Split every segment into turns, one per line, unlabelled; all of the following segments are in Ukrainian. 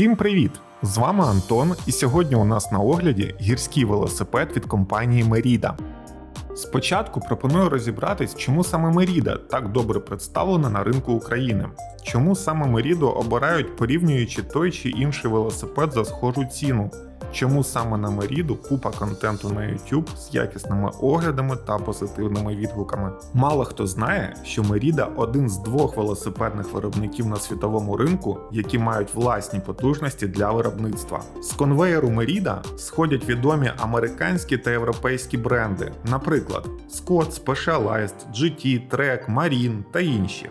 Всім привіт! З вами Антон, і сьогодні у нас на огляді гірський велосипед від компанії Merida. Спочатку пропоную розібратись, чому саме Merida так добре представлена на ринку України. Чому саме Merida обирають порівнюючи той чи інший велосипед за схожу ціну. Чому саме на Меріду купа контенту на YouTube з якісними оглядами та позитивними відгуками? Мало хто знає, що Меріда один з двох велосипедних виробників на світовому ринку, які мають власні потужності для виробництва. З конвеєру Меріда сходять відомі американські та європейські бренди, наприклад, Scott, Specialized, GT, Trek, Marine та інші.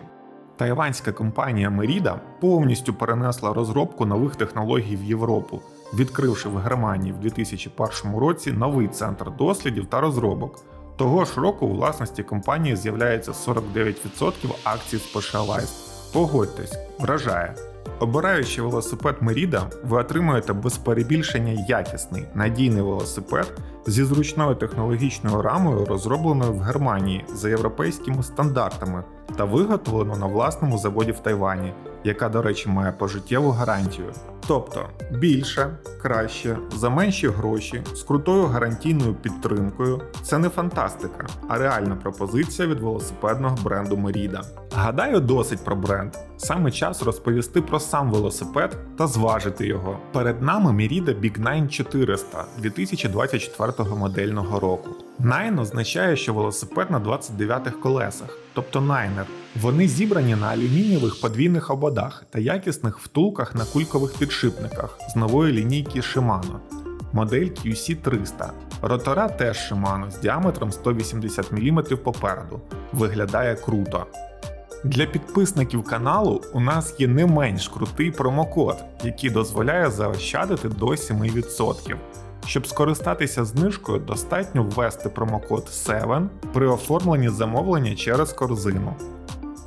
Тайванська компанія Merida повністю перенесла розробку нових технологій в Європу, відкривши в Германії в 2001 році новий центр дослідів та розробок. Того ж року у власності компанії з'являється 49% акцій Specialized. Погодьтесь, вражає. Обираючи велосипед Merida, ви отримуєте без перебільшення якісний, надійний велосипед зі зручною технологічною рамою, розробленою в Германії за європейськими стандартами та виготовлено на власному заводі в Тайвані, яка, до речі, має пожиттєву гарантію. Тобто більше, краще, за менші гроші, з крутою гарантійною підтримкою це не фантастика, а реальна пропозиція від велосипедного бренду Merida. Гадаю, досить про бренд. Саме час розповісти про сам велосипед та зважити його. Перед нами Merida Big 9 400 2024 модельного року. Nine означає, що велосипед на 29-х колесах, тобто Найнер. Вони зібрані на алюмінієвих подвійних ободах та якісних втулках на кулькових підшипниках з нової лінійки Shimano. Модель QC300. Ротора теж Shimano з діаметром 180 мм попереду. Виглядає круто. Для підписників каналу у нас є не менш крутий промокод, який дозволяє заощадити до 7%. Щоб скористатися знижкою, достатньо ввести промокод 7 при оформленні замовлення через корзину.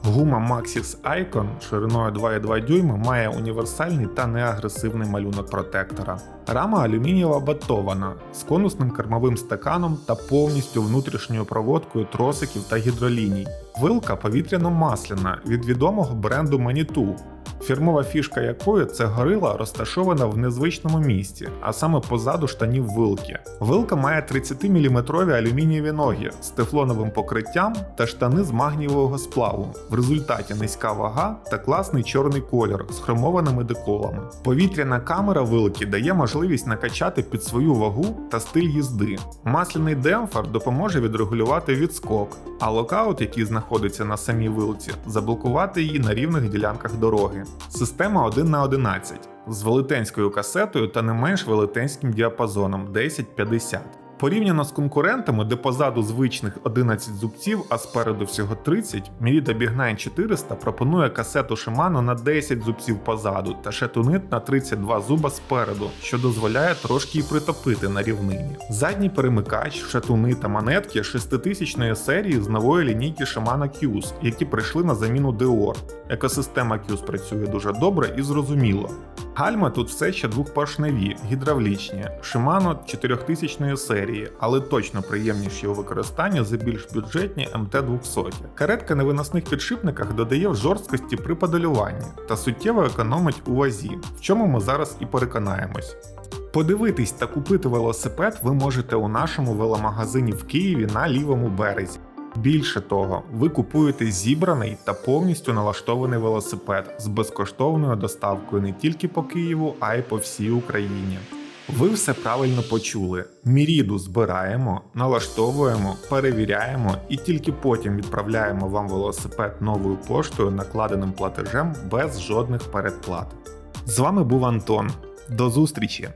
Гума Maxis Icon шириною 2,2 дюйми має універсальний та неагресивний малюнок протектора. Рама алюмінієва батована з конусним кермовим стаканом та повністю внутрішньою проводкою тросиків та гідроліній. Вилка повітряно-масляна від відомого бренду Manitou, фірмова фішка якої це горила розташована в незвичному місці, а саме позаду штанів вилки. Вилка має 30-мм алюмінієві ноги з тефлоновим покриттям та штани з магнієвого сплаву. В результаті низька вага та класний чорний колір з хромованими деколами. Повітряна камера вилки дає можливість накачати під свою вагу та стиль їзди. Масляний демпфер допоможе відрегулювати відскок, а локаут, який знаходиться на самій вилці, заблокувати її на рівних ділянках дороги. Система 1 на 11 з велетенською касетою та не менш велетенським діапазоном 10-50. Порівняно з конкурентами, де позаду звичних 11 зубців, а спереду всього 30, Merida Big 9 400 пропонує касету Shimano на 10 зубців позаду та шатунит на 32 зуба спереду, що дозволяє трошки і притопити на рівнині. Задній перемикач, шатуни та монетки 6000 серії з нової лінійки Shimano Qs, які прийшли на заміну Deor. Екосистема Qs працює дуже добре і зрозуміло. Гальма тут все ще двохпоршневі, гідравлічні, Shimano 4000 серії, але точно приємніші у використанні за більш бюджетні МТ-200. Каретка на виносних підшипниках додає в жорсткості при подолюванні та суттєво економить у вазі, в чому ми зараз і переконаємось. Подивитись та купити велосипед ви можете у нашому веломагазині в Києві на лівому березі. Більше того, ви купуєте зібраний та повністю налаштований велосипед з безкоштовною доставкою не тільки по Києву, а й по всій Україні. Ви все правильно почули. Міріду збираємо, налаштовуємо, перевіряємо і тільки потім відправляємо вам велосипед новою поштою, накладеним платежем без жодних передплат. З вами був Антон. До зустрічі!